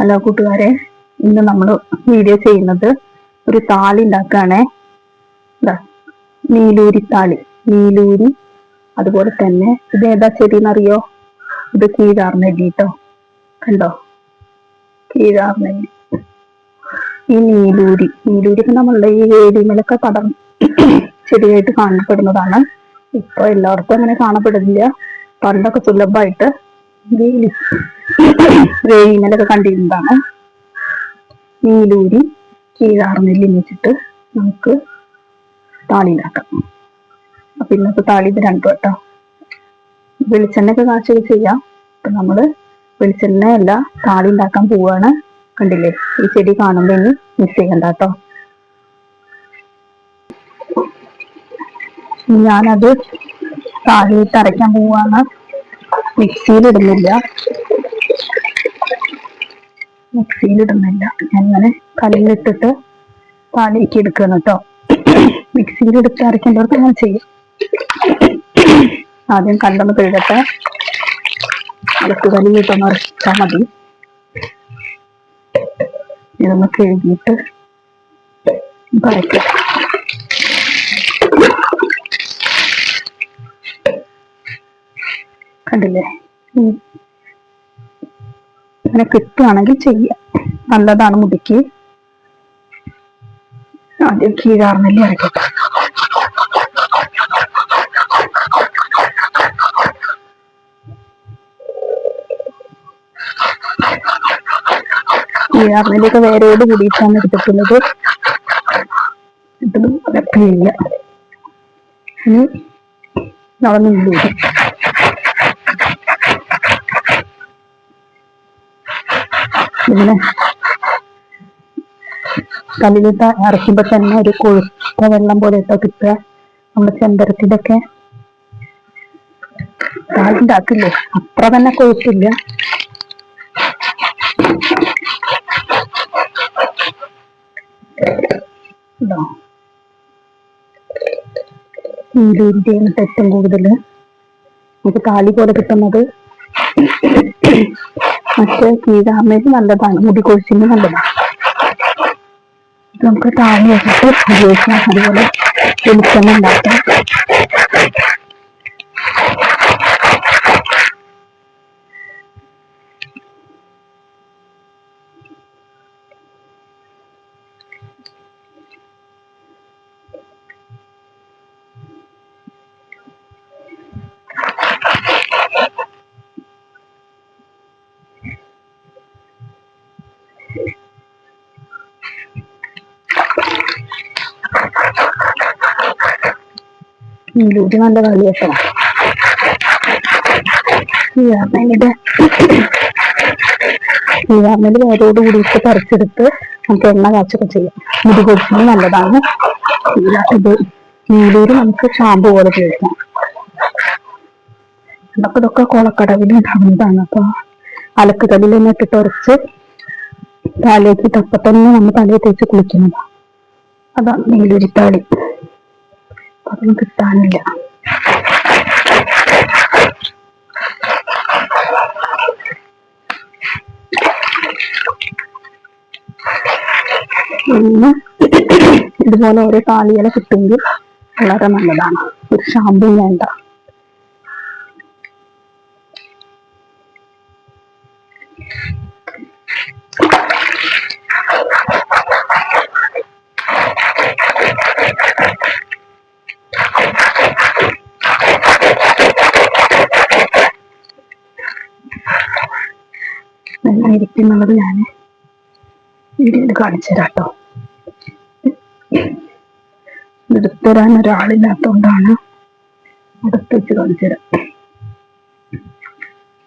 Hello കൂട്ടുകാരെ. ഇന്ന് നമ്മൾ വീഡിയോ ചെയ്യുന്നത് ഒരു താളി ഉണ്ടാക്കുകയാണേ. നീലൂരി താളി. നീലൂരി അതുപോലെ തന്നെ ഇത് ഏതാ ചെടി എന്നറിയോ ഇത് കീഴാർനെല്ലി കേട്ടോ കണ്ടോ? കീഴാർനെല്ലി ഈ നീലൂരി നീലൂരി ഒക്കെ നമ്മളുടെ ഈ വേദിമേലൊക്കെ പടം ചെടിയായിട്ട് കാണപ്പെടുന്നതാണ്. ഇപ്പൊ എല്ലായിടത്തും അങ്ങനെ കാണപ്പെടുന്നില്ല. പണ്ടൊക്കെ സുലഭമായിട്ട് വേലിമേലൊക്കെ കണ്ടിരുന്നതാണ് നീലൂരി കീഴാർനെല്ലി വെച്ചിട്ട് നമുക്ക് താളിയിലാക്കാം അപ്പൊ ഇന്നത്തെ താളി ഇത് രണ്ടു കേട്ടോ വെളിച്ചെണ്ണയൊക്കെ കാച്ചൊക്കെ ചെയ്യാം. അപ്പൊ നമ്മൾ വെളിച്ചെണ്ണ അല്ല താളി ഉണ്ടാക്കാൻ പോവാണ്. കണ്ടില്ലേ? ഈ ചെടി കാണുമ്പോ ഇനി മിസ് ചെയ്യണ്ട കേട്ടോ. ഞാനത് താളി അരയ്ക്കാൻ പോവാണ്. മിക്സിയിൽ ഇടുന്നില്ല. മിക്സിയിൽ ഇടുന്നില്ല. ഞാൻ ഇങ്ങനെ കല്ലിലിട്ടിട്ട് പാലേക്ക് എടുക്കണം കേട്ടോ. മിക്സിയിൽ എടുത്ത് അരയ്ക്കേണ്ടവർക്ക് ഞാൻ ചെയ്യും. ആദ്യം കണ്ടൊന്ന് കഴുകട്ടെ. അതൊക്കെ കല്ലിലിട്ടൊന്ന് അരച്ചാൽ മതി. ഇതൊന്ന് കഴുകിയിട്ട് പറയ്ക്കാം കണ്ടില്ലേ? ഉം. അങ്ങനെ കിട്ടുകയാണെങ്കിൽ ചെയ്യാം. നല്ലതാണ് മുടിക്ക്. ആദ്യം കീഴാർന്നല്ലേ അരക്കട്ടെ കീഴാർന്നല്ലൊക്കെ വേരോട് കൂടിയിട്ടാണ് എടുത്തിട്ടുള്ളത്? ഇതും ഇനി നടന്നില്ല ഇങ്ങനെ കല്ലിൽ അരയ്ക്കുമ്പോ തന്നെ ഒരു കൊഴുത്ത വെള്ളം പോലെ ഇട്ടോ കിട്ടുക. നമ്മുടെ ചെമ്പരത്തിന്റെ ഒക്കെ ഉണ്ടാക്കില്ലേ? അത്ര തന്നെ കൊഴുത്തില്ല. നീലൂരിന്റെയാണ് ഏറ്റവും കൂടുതൽ നമുക്ക് താലി പോലെ കിട്ടുന്നത്. മറ്റേ കീഴാമേൽ നല്ലതാണ്. മുടി കൊഴിച്ചിന് നല്ലതാണ്. നമുക്ക് താഴെ വെച്ചിട്ട് അതുപോലെ വെളിച്ചെണ്ണ ഉണ്ടാക്കാം നീലൂരി നല്ല കളി കേട്ടോ. കീഴാമേലിന്റെ കീഴാമേൽ വേരോട് കൂടിയിട്ട് പറിച്ചെടുത്ത് നമുക്ക് എണ്ണ കാച്ചൊക്കെ ചെയ്യാം. മുടി കൊഴിച്ചിന് നല്ലതാണ്. ഇത് നീലൂര് നമുക്ക് ഷാമ്പു പോലെ ഉപയോഗിക്കാം. അപ്പൊ ഇതൊക്കെ കൊളക്കടവിൽ ഉണ്ടാവുന്നതാണ് അപ്പൊ അലക്ക് കല്ലിൽ തന്നെ ഇട്ടിട്ട് ഉറച്ച് തലയ്ക്ക് തപ്പത്തന്നെ തന്നെ നമ്മൾ തലയിൽ തേച്ച് കുളിക്കുന്നതാണ്. അതാണ് നീലൂരിത്താളി അതൊന്നും കിട്ടാനില്ല. ഇതുപോലെ ഓരോ കാളികളെ കിട്ടുമെങ്കിൽ വളരെ നല്ലതാണ്. ഒരു ഷാമ്പു വേണ്ട. എന്നുള്ളത് ഞാൻ വീഡിയോയിൽ കാണിച്ചു തരാം കേട്ടോ എടുത്തുതരാൻ ഒരാളില്ലാത്തോണ്ടാണ് അടുത്ത് വെച്ച് കാണിച്ചു തരാം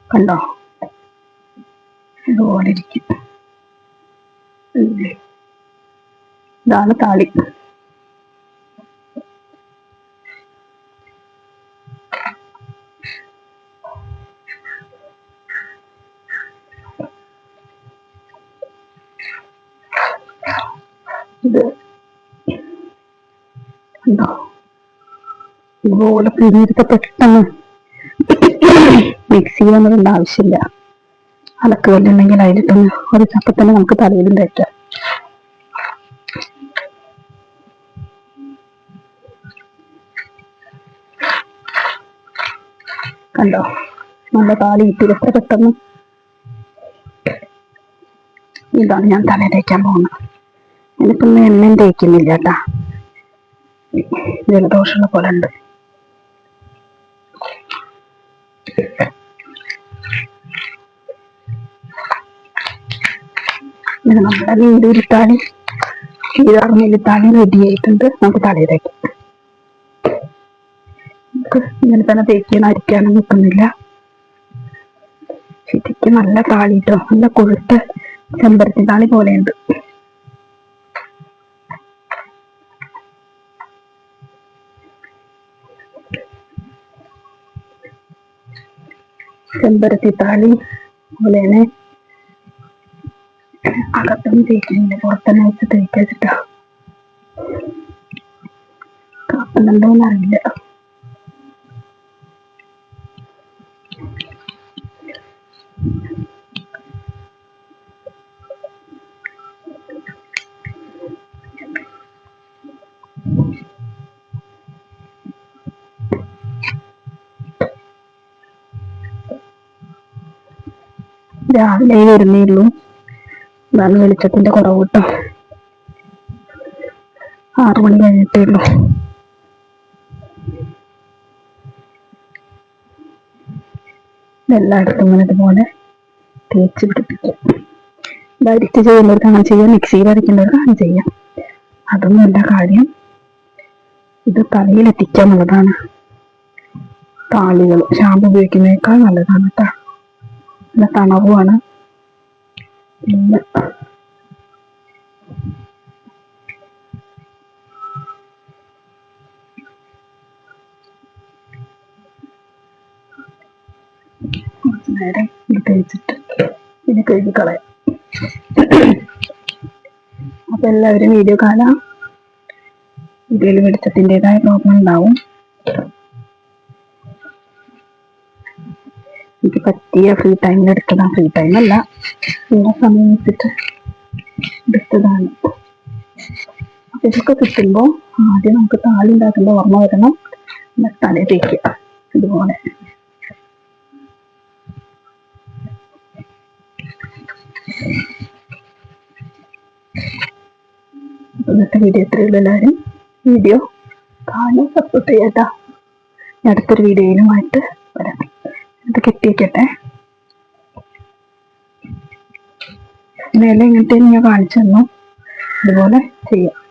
കണ്ടോ? ഇതുപോലെ ഇരിക്കും. ഇതാണ് താളി. പെട്ടെന്ന് മിക്സി ചെയ്യാനൊന്നും ആവശ്യമില്ല. അലക്ക് കല്ലുണ്ടെങ്കിൽ അതിലിട്ടൊന്ന് ഒരു ചപ്പ തന്നെ നമുക്ക് തലയിലും തേക്കാം. കണ്ടോ? നല്ല താളി കിട്ടി എത്ര പെട്ടെന്ന്. ഇതാണ് ഞാൻ തലയിലേക്കാൻ പോകുന്നത് എനിക്കിപ്പം ഇന്ന് എണ്ണയും തേക്കുന്നില്ല കേട്ടാ. ജലദോഷമുള്ള പോലെ ഉണ്ട്. നമ്മുടെ നമ്മുടെ നീരൂരിത്താളി ചീരാറുമില്ലിത്താളി റെഡി ആയിട്ടുണ്ട്. നമുക്ക് തലയിൽ തേക്കാം. നമുക്ക് ഇങ്ങനെ തന്നെ തേക്കാൻ അരിക്കാനും നിൽക്കുന്നില്ല. ശരിക്കും നല്ല താളിട്ടോ നല്ല കൊഴുത്ത ചെമ്പരത്തി താളി പോലെയുണ്ട്. ചെമ്പരത്തി താളി അതുപോലെ അകത്തൊന്നും തേക്കുന്നില്ല പുറത്തന്നെ വെച്ച് തേക്കാച്ചിട്ടാ. കാപ്പുന്നുണ്ടോന്ന് രാവിലെ വരുന്നേ ഉള്ളൂ. ഇതാണ് വെളിച്ചത്തിന്റെ കുറവ് കിട്ടും. ആറു മണി കഴിഞ്ഞിട്ടേ ഉള്ളൂ. എല്ലായിടത്തും ഇങ്ങനെ ഇതുപോലെ തേച്ച് പിടിപ്പിക്കും. അരിക്ക് ചെയ്യുന്നവർക്ക് അങ്ങനെ ചെയ്യാം. മിക്സിയിൽ അരയ്ക്കുന്നവർക്ക് അങ്ങനെ ചെയ്യാം. അതൊന്നുമല്ല കാര്യം. ഇത് തലയിൽ എത്തിക്കുക താളികൾ ഷാമ്പു ഉപയോഗിക്കുന്നതിനേക്കാൾ നല്ലതാണ് കേട്ടോ. നല്ല തണവുമാണ്. പിന്നെ നേരം ഇത് തേച്ചിട്ട് ഇത് കഴുകി കളയാം. അപ്പൊ എല്ലാവരും വീഡിയോ കാണാം. വീഡിയോയിൽ വെളിച്ചത്തിന്റെതായ പ്രോബ്ലം ഉണ്ടാവും. എനിക്ക് പറ്റിയ ഫ്രീ ടൈമിൽ എടുത്തതാണ് ഫ്രീ ടൈം അല്ല. ഉള്ള സമയം വെച്ചിട്ട് എടുത്തതാണ്. ഇതൊക്കെ കിട്ടുമ്പോൾ ആദ്യം നമുക്ക് താളി ഉണ്ടാക്കുമ്പോൾ ഓർമ്മ വരണം. എന്നിട്ട് തലേ തേക്കുക ഇതുപോലെ. ഇന്നത്തെ വീഡിയോ ഇത്രയുള്ളൂ എല്ലാവരും. വീഡിയോ കാണാൻ സപ്പോർട്ട് ഞാൻ അടുത്തൊരു വീഡിയോയിലുമായിട്ട് വരാം. ഇത് കെട്ടിയേക്കട്ടെ. ഇതെല്ലാം ഇങ്ങനത്തെ ഞാൻ കാണിച്ചു തന്നു. ഇതുപോലെ ചെയ്യാം.